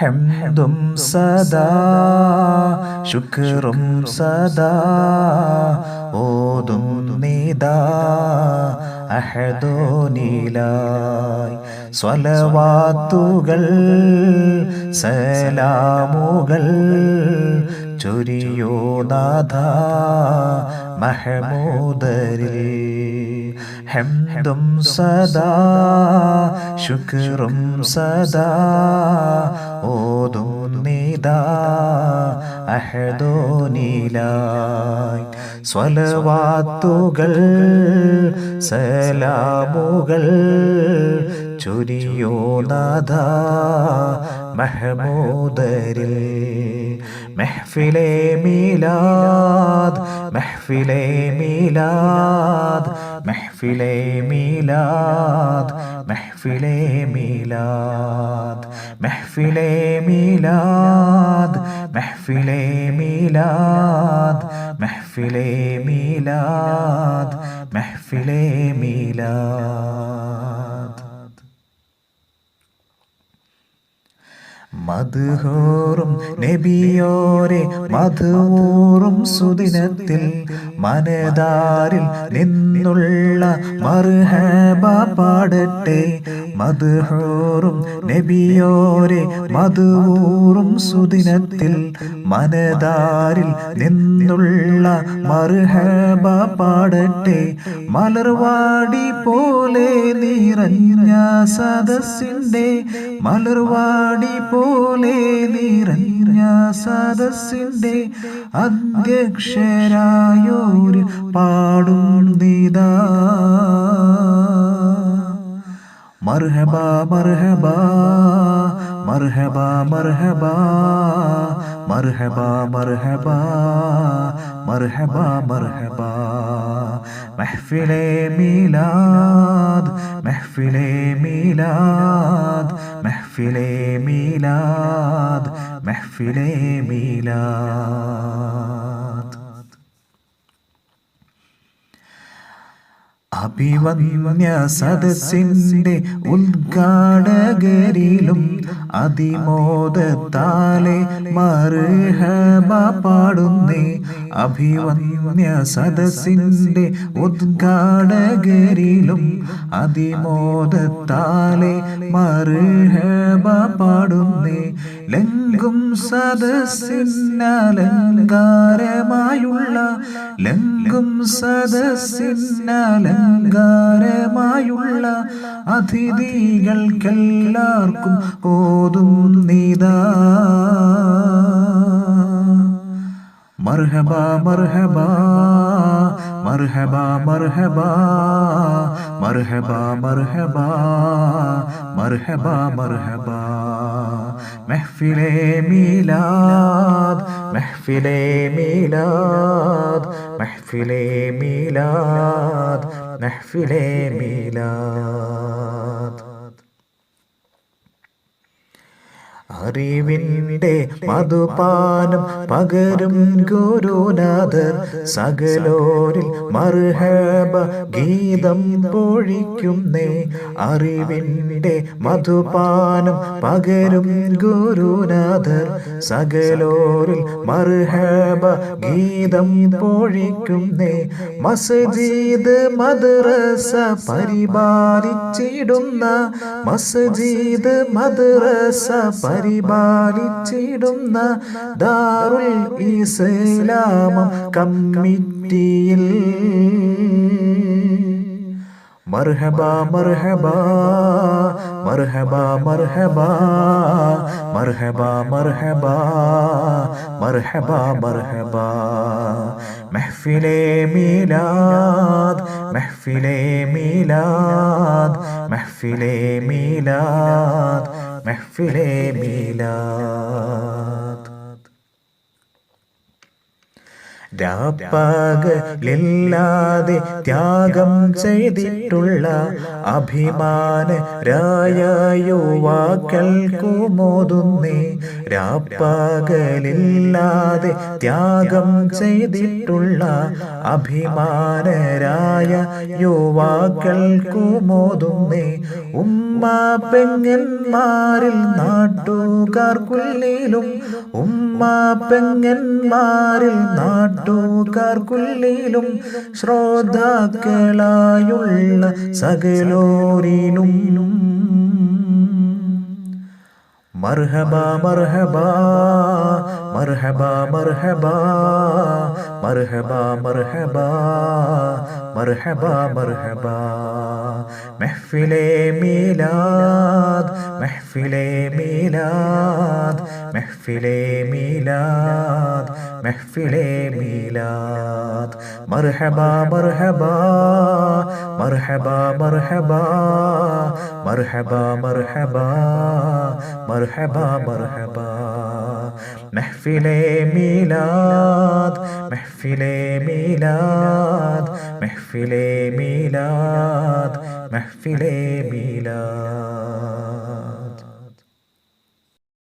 ഹംദും സദാ ശുക്റും സദാ ഓതും നിദാ അഹദോനിലായി. സ്വലവാത്തുകൾ സലാമുകൾ ചൊരിയോ നാഥ മഹമൂദരിൽ ഹംദും സദാ ശുക്റും സദാ ഓതും അഹദോ അഹദോനിലായി സ്വലവാത്തുകൾ സലാമുകൾ ചൊരിയോ നാഥ മഹമൂദരിൽ മെഹ്ഫിലെ മീലാദ് മെഹ്ഫിലെ മീലാദ് മെഹ്ഫിലെ മീലാദ് മെഹ്ഫിലെ മീലാദ് മെഹ്ഫിലെ മീലാദ് മെഹ്ഫിലെ മീലാദ് മെഹ്ഫിലെ മീലാദ് മെഹ്ഫിലെ മീലാദ് മധുഹോറും നബിയോരെ മധുവൂറും സുദിനത്തിൽ മനദാരിൽ നിന്നുള്ള മർഹബ പാടട്ടെ. മധുഹോറും നബിയോരെ മധുവൂറും സുദിനത്തിൽ മനദാരിൽ നിന്നുള്ള മർഹബ പാടട്ടെ. മലർവാടി പോലെ നിറഞ്ഞ സദസ്സിന്റെ മലർവാടി പോലെ നിറഞ്ഞ സദസ്സിന്റെ അധ്യക്ഷരായോര് പാടുന്നിതാ മർഹബ മർഹബ മർഹബ മർഹബ മർഹബ മർഹബ മർഹബ മർഹബ. മെഹ്ഫിലെ മീലാദ് മെഹ്ഫിലെ മീലാദ് മെഹ്ഫിലെ മീലാദ് മെഹ്ഫിലേ മീലാദ്. അഭിവന്യ സദസ്സിന്റെ ഉദ്ഘാടകരിലും അതിമോദത്താലെ മറുഹമ പാടുന്നേ. അഭിവന്യ സദസ്സിന്റെ ഉദ്ഘാടകരിലും അതിമോദത്താലെ മറുഹമ പാടുന്നേ. ലങ്കും സദസ്സിനലങ്കാരമായുള്ള ലങ്കും സദസ്സിനലങ്കാരമായുള്ള അതിഥികൾക്കെല്ലാവർക്കും ഓതും നീതാ. മർഹബ മർഹബ മർഹബ മർഹബ മർഹബ മർഹബ. مرحبا مرحبا محفل ميلاد محفل ميلاد محفل ميلاد محفل ميلاد. അറിവിന്റെ മധുപാനം പകരും ഗുരുനാഥർ സകലോരിൽ മർഹബ ഗീതം പൊഴിക്കുന്നേ. അറിവിന്റെ മധുപാനം പകരും ഗുരുനാഥർ സകലോരിൽ മർഹബ ഗീതം പൊഴിക്കുന്നേ. മസ്ജീദ് മദ്രസ പരിപാലിച്ചിടുന്ന മസ്ജിദ് മദ്രസ പരിപാലിച്ചിടുന്ന ദാറുൽ ഇസ്ലാമം കമ്മിറ്റിയിൽ. മർഹബ മർഹബ മർഹബ മർഹബ മർഹബ മർഹബ മർഹബ മർഹബ. മെഹ്ഫിലെ മീലാദ് മെഹ്ഫിലെ മീലാദ് മെഹ്ഫിലെ മീലാദ് മെഹ്ഫിലെ മീലാ. രാപ്പകലില്ലാതെ ത്യാഗം ചെയ്തിട്ടുള്ള അഭിമാനരായ യുവാക്കൾക്കുമോതുന്നേ രാപ്പാകലില്ലാതെ ത്യാഗം ചെയ്തിട്ടുള്ള അഭിമാനരായ യുവാക്കൾക്കുമോതുന്നേ ഉമ്മ പെങ്ങന്മാരിൽ നാട്ടുകാർക്കുള്ളിലും ഉമ്മ പെങ്ങന്മാരിൽ നാട്ടുകാർക്കുള്ളിലും ശ്രോതാക്കളായുള്ള സകലോരിലും. മർഹബ മർഹബ മർഹബ മർഹബ മർഹബ മർഹബ മർഹബ മർഹബ. മെഹ്ഫിലെ മീലാദ് മെഹ്ഫിലെ മീലാദ് മെഹ്ഫിലെ മീലാദ് മെഹ്ഫിലെ മീലാദ് മർഹബ മർഹബ മർഹബ മർഹബ മർഹബ മർഹബ മർഹബ മർഹബ മെഹ്ഫിലെ മീലാദ് മെഹ്ഫിലെ മീലാദ് മെഹ്ഫിലെ മീലാദ് മെഹ്ഫിലെ മീലാദ്